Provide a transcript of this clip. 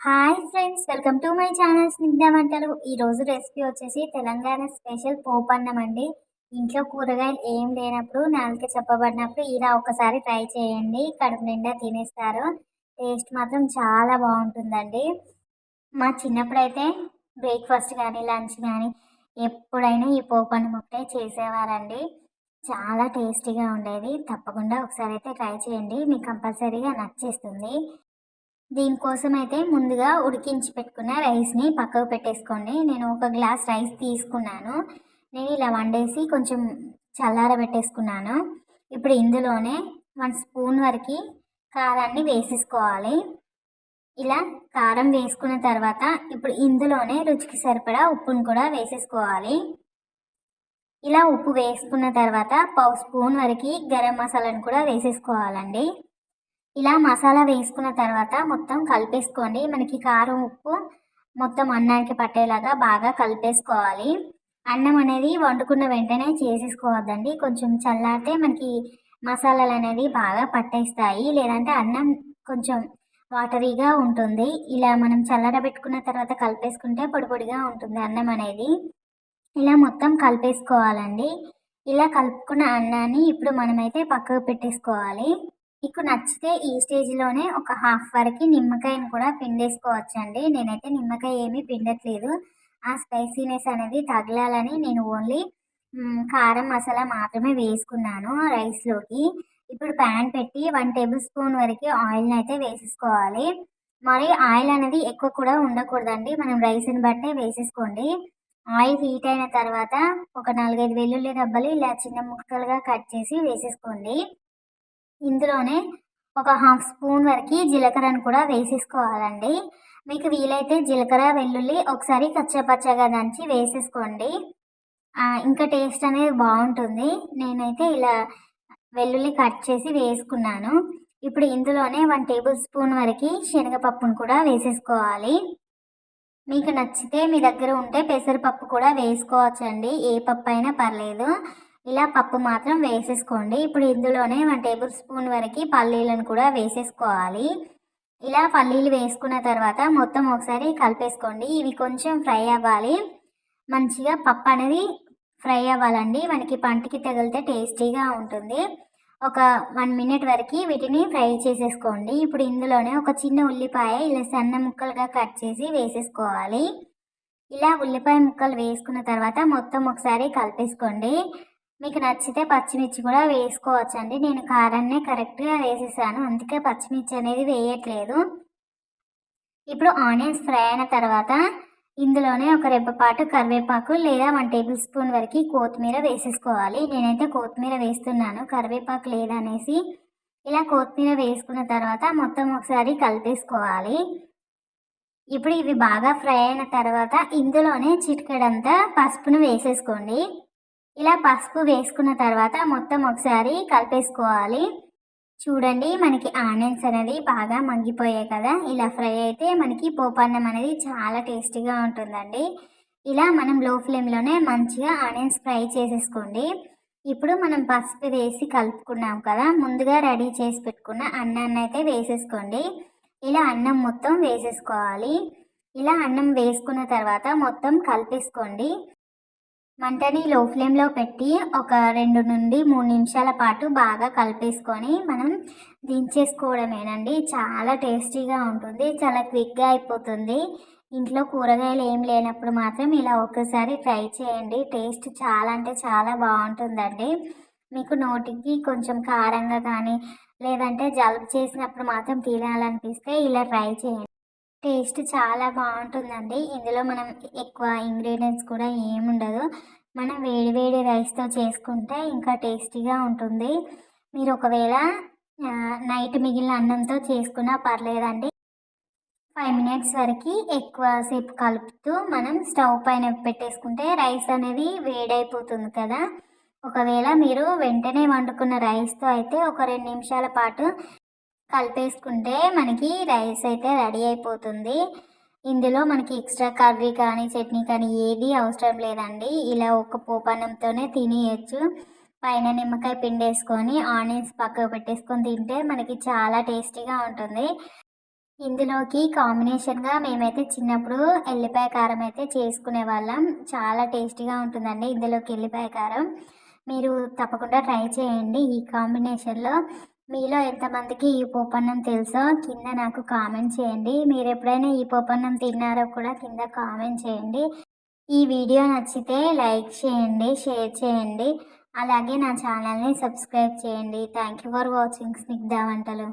Hi friends welcome to my channel Snigdha వంటలు ఈరోజు recipe వచ్చేసి తెలంగాణ స్పెషల్ పోపన్నం అండి. ఇంట్లో కూరగాయలు ఏం లేనప్పుడు నాలుక చెప్పబడినప్పుడు ఇలా ఒకసారి ట్రై చేయండి. కడుపు నిండా తినేస్తారు. టేస్ట్ మాత్రం చాలా బాగుంటుందండి. మా చిన్నప్పుడైతే బ్రేక్ఫాస్ట్ కానీ లంచ్ కానీ ఎప్పుడైనా ఈ పోపన్నం ఒకటే చేసేవారండి. చాలా టేస్టీగా ఉండేది. తప్పకుండా ఒకసారి అయితే ట్రై చేయండి. మీకు కంపల్సరీగా నచ్చేస్తుంది. దీనికోసం అయితే ముందుగా ఉడికించి పెట్టుకున్న రైస్ని పక్కకు పెట్టేసుకోండి. నేను ఒక గ్లాస్ రైస్ తీసుకున్నాను. నేను ఇలా వండేసి కొంచెం చల్లారబెట్టేసుకున్నాను. ఇప్పుడు ఇందులోనే వన్ స్పూన్ వరకు కారాన్ని వేసేసుకోవాలి. ఇలా కారం వేసుకున్న తర్వాత ఇప్పుడు ఇందులోనే రుచికి సరిపడా ఉప్పును కూడా వేసేసుకోవాలి. ఇలా ఉప్పు వేసుకున్న తర్వాత పావు స్పూన్ వరకు గరం మసాలాను కూడా వేసేసుకోవాలండి. ఇలా మసాలా వేసుకున్న తర్వాత మొత్తం కలిపేసుకోండి. మనకి కారం ఉప్పు మొత్తం అన్నానికి పట్టేలాగా బాగా కలిపేసుకోవాలి. అన్నం అనేది వండుకున్న వెంటనే చేసేసుకోవద్దండి. కొంచెం చల్లారితే మనకి మసాలాలు అనేది బాగా పట్టేస్తాయి. లేదంటే అన్నం కొంచెం వాటరీగా ఉంటుంది. ఇలా మనం చల్లరబెట్టుకున్న తర్వాత కలిపేసుకుంటే పొడి పొడిగా ఉంటుంది అన్నం అనేది. ఇలా మొత్తం కలిపేసుకోవాలండి. ఇలా కలుపుకున్న అన్నాన్ని ఇప్పుడు మనమైతే పక్కకు పెట్టేసుకోవాలి. మీకు నచ్చితే ఈ స్టేజ్లోనే ఒక హాఫ్ వరకు నిమ్మకాయను కూడా పిండేసుకోవచ్చండి. నేనైతే నిమ్మకాయ ఏమీ పిండట్లేదు. ఆ స్పైసీనెస్ అనేది తగలాలని నేను ఓన్లీ కారం మసాలా మాత్రమే వేసుకున్నాను రైస్లోకి ఇప్పుడు ప్యాన్ పెట్టి వన్ టేబుల్ స్పూన్ వరకు ఆయిల్ని అయితే వేసేసుకోవాలి. మరి ఆయిల్ అనేది ఎక్కువ కూడా ఉండకూడదండి. మనం రైస్ని బట్టే వేసేసుకోండి. ఆయిల్ హీట్ అయిన తర్వాత ఒక నాలుగైదు వెల్లుల్లి దెబ్బలు ఇలా చిన్న ముక్కలుగా కట్ చేసి వేసేసుకోండి. ఇందులోనే ఒక హాఫ్ స్పూన్ వరకు జీలకర్రను కూడా వేసేసుకోవాలండి. మీకు వీలైతే జీలకర్ర వెల్లుల్లి ఒకసారి కచ్చపచ్చగా దంచి వేసేసుకోండి. ఇంకా టేస్ట్ అనేది బాగుంటుంది. నేనైతే ఇలా వెల్లుల్లి కట్ చేసి వేసుకున్నాను. ఇప్పుడు ఇందులోనే వన్ టేబుల్ స్పూన్ వరకు శనగపప్పును కూడా వేసేసుకోవాలి. మీకు నచ్చితే మీ దగ్గర ఉంటే పెసరపప్పు కూడా వేసుకోవచ్చండి. ఏ పప్పు అయినా పర్లేదు. ఇలా పప్పు మాత్రం వేసేసుకోండి. ఇప్పుడు ఇందులోనే వన్ టేబుల్ స్పూన్ వరకు పల్లీలను కూడా వేసేసుకోవాలి. ఇలా పల్లీలు వేసుకున్న తర్వాత మొత్తం ఒకసారి కలిపేసుకోండి. ఇవి కొంచెం ఫ్రై అవ్వాలి. మంచిగా పప్పు అనేది ఫ్రై అవ్వాలండి. మనకి పంటికి తగిలితే టేస్టీగా ఉంటుంది. ఒక వన్ మినిట్ వరకు వీటిని ఫ్రై చేసేసుకోండి. ఇప్పుడు ఇందులోనే ఒక చిన్న ఉల్లిపాయ ఇలా సన్న ముక్కలుగా కట్ చేసి వేసేసుకోవాలి. ఇలా ఉల్లిపాయ ముక్కలు వేసుకున్న తర్వాత మొత్తం ఒకసారి కలిపేసుకోండి. మీకు నచ్చితే పచ్చిమిర్చి కూడా వేసుకోవచ్చండి. నేను కారాన్నే కరెక్ట్గా వేసేసాను. అందుకే పచ్చిమిర్చి అనేది వేయట్లేదు. ఇప్పుడు ఆనియన్స్ ఫ్రై అయిన తర్వాత ఇందులోనే ఒక రెబ్బపాటు కరివేపాకు లేదా వన్ టేబుల్ స్పూన్ వరకు కొత్తిమీర వేసేసుకోవాలి. నేనైతే కొత్తిమీర వేస్తున్నాను. కరివేపాకు లేదనేసి ఇలా కొత్తిమీర వేసుకున్న తర్వాత మొత్తం ఒకసారి కలిపేసుకోవాలి. ఇప్పుడు ఇవి బాగా ఫ్రై అయిన తర్వాత ఇందులోనే చిటికెడంతా పసుపును వేసేసుకోండి. ఇలా పసుపు వేసుకున్న తర్వాత మొత్తం ఒకసారి కలిపేసుకోవాలి. చూడండి మనకి ఆనియన్స్ అనేది బాగా మగ్గిపోయాయి కదా. ఇలా ఫ్రై అయితే మనకి పోపన్నం అనేది చాలా టేస్టీగా ఉంటుందండి. ఇలా మనం లో ఫ్లేమ్లోనే మంచిగా ఆనియన్స్ ఫ్రై చేసేసుకోండి. ఇప్పుడు మనం పసుపు వేసి కలుపుకున్నాం కదా ముందుగా రెడీ చేసి పెట్టుకున్న అన్నాన్ని అయితే వేసేసుకోండి. ఇలా అన్నం మొత్తం వేసేసుకోవాలి. ఇలా అన్నం వేసుకున్న తర్వాత మొత్తం కలిపేసుకోండి. మంటని లో ఫ్లేమ్లో పెట్టి ఒక రెండు నుండి మూడు నిమిషాల పాటు బాగా కలిపేసుకొని మనం దించేసుకోవడమేనండి. చాలా టేస్టీగా ఉంటుంది చాలా క్విక్గా అయిపోతుంది. ఇంట్లో కూరగాయలు ఏం లేనప్పుడు మాత్రం ఇలా ఒక్కసారి ట్రై చేయండి. టేస్ట్ చాలా అంటే చాలా బాగుంటుందండి. మీకు నోటికి కొంచెం కారంగా కానీ లేదంటే జలుబు చేసినప్పుడు మాత్రం తినాలనిపిస్తే ఇలా ట్రై చేయండి. టేస్ట్ చాలా బాగుంటుందండి. ఇందులో మనం ఎక్కువ ఇంగ్రీడియంట్స్ కూడా ఏముండదు మనం వేడి వేడి రైస్తో చేసుకుంటే ఇంకా టేస్టీగా ఉంటుంది. మీరు ఒకవేళ నైట్ మిగిలిన అన్నంతో చేసుకున్నా పర్లేదండి. ఫైవ్ మినిట్స్ వరకు ఎక్కువసేపు కలుపుతూ మనం స్టవ్ పైన పెట్టేసుకుంటే రైస్ అనేది వేడైపోతుంది కదా. ఒకవేళ మీరు వెంటనే వండుకున్న రైస్తో అయితే ఒక రెండు నిమిషాల పాటు కలిపేసుకుంటే మనకి రైస్ అయితే రెడీ అయిపోతుంది. ఇందులో మనకి ఎక్స్ట్రా కర్రీ కానీ చట్నీ కానీ ఏది అవసరం లేదండి. ఇలా ఒక పోపన్నంతోనే తినేయచ్చు. పైన నిమ్మకాయ పిండేసుకొని ఆనియన్స్ పక్కకు పెట్టేసుకొని తింటే మనకి చాలా టేస్టీగా ఉంటుంది. ఇందులోకి కాంబినేషన్గా మేమైతే చిన్నప్పుడు ఎల్లిపాయ కారం అయితే చేసుకునే వాళ్ళం. చాలా టేస్టీగా ఉంటుందండి ఇందులోకి ఎల్లిపాయ కారం. మీరు తప్పకుండా ట్రై చేయండి ఈ కాంబినేషన్లో. మీలో ఎంతమందికి ఈ పోపన్నం తెలుసో కింద నాకు కామెంట్ చేయండి. మీరు ఎప్పుడైనా ఈ పోపన్నం తిన్నారో కూడా కింద కామెంట్ చేయండి. ఈ వీడియో నచ్చితే లైక్ చేయండి షేర్ చేయండి. అలాగే నా ఛానల్ని సబ్స్క్రైబ్ చేయండి. Thank you for watching Snigdha వంటలు.